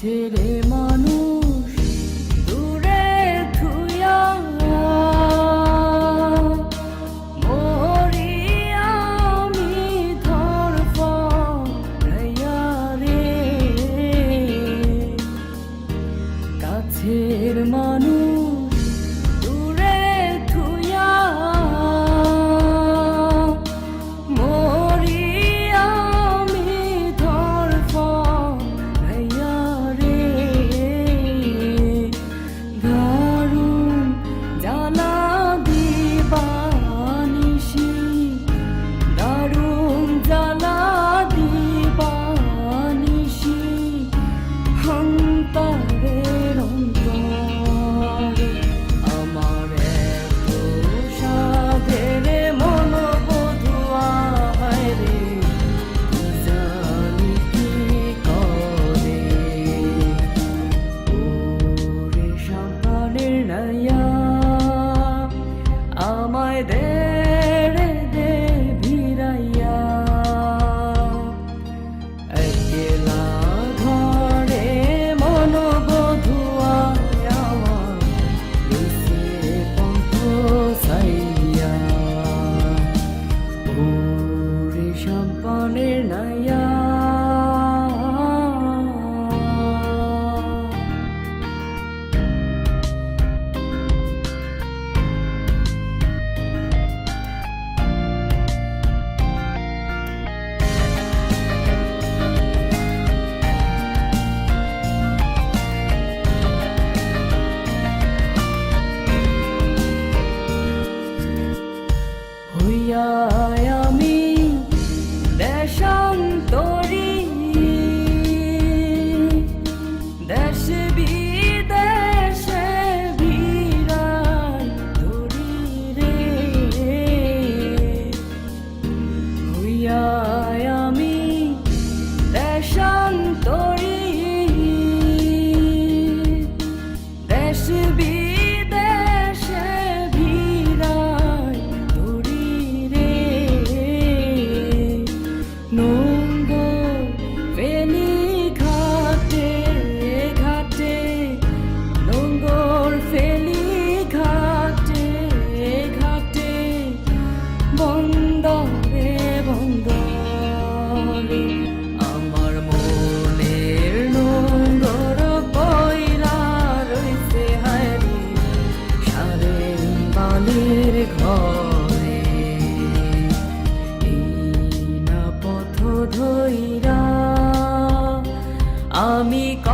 ছেড়ে মানুষ দূরে ধুয়া কাছের মানুষ ya mi.